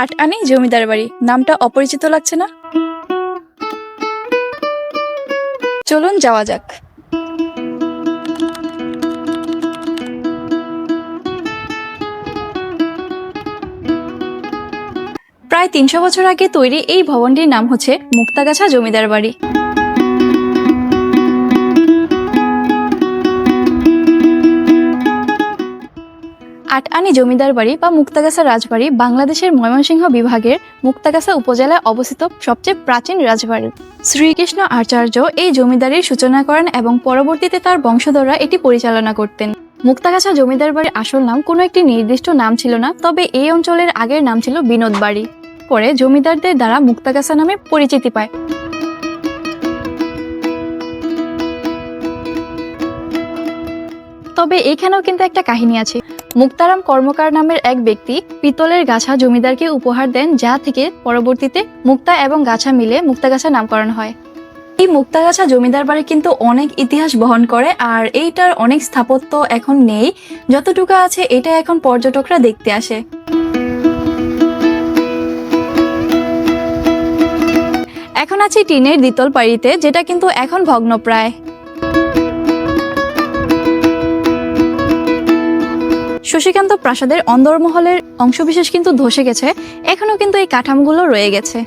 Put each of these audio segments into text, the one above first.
আট আনি জমিদার বাড়ি। নামটা অপরিচিত লাগছে না? চলুন যাওয়া যাক। প্রায় তিনশো বছর আগে তৈরি এই ভবনটির নাম হচ্ছে মুক্তাগাছা জমিদার বাড়ি। আটআনি জমিদার বাড়ি বা মুক্তাগাছা রাজবাড়ি বাংলাদেশের ময়মনসিংহ বিভাগের মুক্তাগাছা উপজেলায় অবস্থিত সবচেয়ে প্রাচীন রাজবাড়ি। শ্রীকৃষ্ণ আচার্য এই জমিদারির সূচনা করেন এবং পরবর্তীতে তার বংশধররা এটি পরিচালনা করতেন। মুক্তাগাছা জমিদার বাড়ির আসল নাম কোনো একটি নির্দিষ্ট নাম ছিল না, তবে এই অঞ্চলের আগের নাম ছিল বিনোদ বাড়ি। পরে জমিদারদের দ্বারা মুক্তাগাছা নামে পরিচিতি পায়। তবে এখানেও কিন্তু একটা কাহিনী আছে। মুক্তারাম কর্মকার নামের এক ব্যক্তি পিতলের গাছা জমিদারকে উপহার দেন, যা থেকে পরবর্তীতে মুক্তা এবং গাছা মিলে মুক্তাগাছা নামকরণ হয়। এই মুক্তাগাছা জমিদার বাড়ি কিন্তু অনেক ইতিহাস বহন করে, আর এইটার অনেক স্থাপত্য এখন নেই। যতটুকু আছে, এটা এখন পর্যটকরা দেখতে আসে। এখন আছে টিনের দ্বিতল বাড়িতে যেটা কিন্তু এখন ভগ্নপ্রায়। শশীকান্ত প্রাসাদের অন্দরমহলের অংশবিশেষ কিন্তু ধসে গেছে এখনও কিন্তু এই কাঠামগুলো রয়ে গেছে।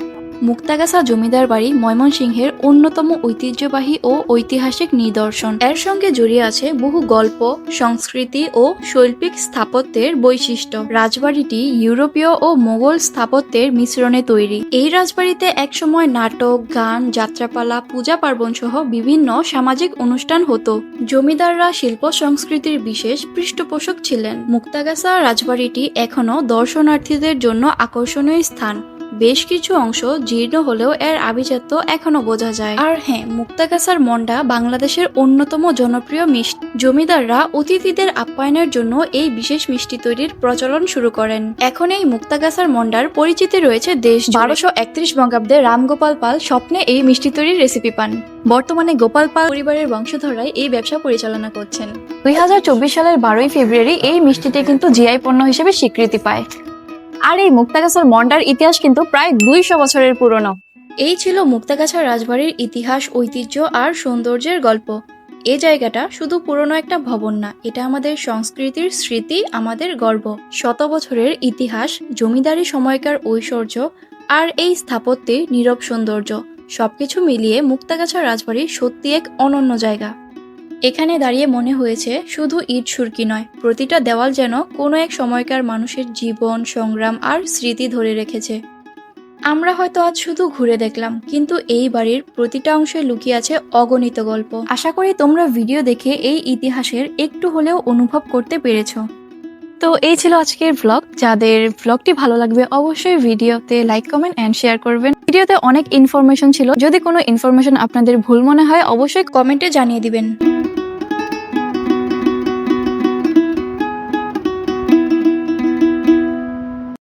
মুক্তাগাছা জমিদার বাড়ি ময়মনসিংহের অন্যতম ঐতিহ্যবাহী ও ঐতিহাসিক নিদর্শন। এর সঙ্গে জড়িয়ে আছে বহু গল্প, সংস্কৃতি ও শৈল্পিক স্থাপত্যের বৈশিষ্ট্য। রাজবাড়িটি ইউরোপীয় ও মোগল স্থাপত্যের মিশ্রণে তৈরি। এই রাজবাড়িতে একসময় নাটক, গান, যাত্রাপালা পূজা পার্বণ সহ বিভিন্ন সামাজিক অনুষ্ঠান হতো। জমিদাররা শিল্প সংস্কৃতির বিশেষ পৃষ্ঠপোষক ছিলেন। মুক্তাগাছা রাজবাড়িটি এখনও দর্শনার্থীদের জন্য আকর্ষণীয় স্থান। বেশ কিছু অংশ জীর্ণ হলেও এর আভিজাত্য এখনও বোঝা যায়। আর হ্যাঁ মুক্তাগাছার মন্ডা বাংলাদেশের অন্যতম জনপ্রিয় মিষ্টি। জমিদাররা অতিথিদের আপ্যায়নের জন্য এই বিশেষ মিষ্টি তৈরির প্রচলন শুরু করেন। এখন এই মুক্তাগাছার মন্ডার পরিচিতি রয়েছে দেশ বারোশো একত্রিশ বঙ্গাব্দে রামগোপাল পাল স্বপ্নে এই মিষ্টি তৈরির রেসিপি পান। বর্তমানে গোপাল পাল পরিবারের বংশধররাই এই ব্যবসা পরিচালনা করছেন। দুই হাজার চব্বিশ সালের বারোই ফেব্রুয়ারি এই মিষ্টিটি কিন্তু জিআই পণ্য হিসেবে স্বীকৃতি পায়। আর এই মুক্তাগাছার মন্ডার ইতিহাস কিন্তু প্রায় দুইশো বছরের পুরনো। এই ছিল মুক্তাগাছা রাজবাড়ির ইতিহাস, ঐতিহ্য আর সৌন্দর্যের গল্প। এ জায়গাটা শুধু পুরনো একটা ভবন না, এটা আমাদের সংস্কৃতির স্মৃতি, আমাদের গর্ব। শত বছরের ইতিহাস, জমিদারি সময়কার ঐশ্বর্য আর এই স্থাপত্যের নীরব সৌন্দর্য, সবকিছু মিলিয়ে মুক্তাগাছা রাজবাড়ি সত্যি এক অনন্য জায়গা। এখানে দাঁড়িয়ে মনে হয়েছে শুধু ইট সুরকি নয়, প্রতিটা দেওয়াল যেন কোনো এক সময়কার মানুষের জীবন, সংগ্রাম আর স্মৃতি ধরে রেখেছে। আমরা হয়তো আজ শুধু ঘুরে দেখলাম, কিন্তু এই বাড়ির প্রতিটা অংশে লুকিয়ে আছে অগণিত গল্প। আশা করি তোমরা ভিডিও দেখে এই ইতিহাসের একটু হলেও অনুভব করতে পেরেছ। তো এই ছিল আজকের ভ্লগ যাদের ভ্লগটি ভালো লাগবে অবশ্যই ভিডিওতে লাইক কমেন্ট অ্যান্ড শেয়ার করবেন। ভিডিওতে অনেক ইনফরমেশন ছিল। যদি কোনো ইনফরমেশন আপনাদের ভুল মনে হয়, অবশ্যই কমেন্টে জানিয়ে দিবেন।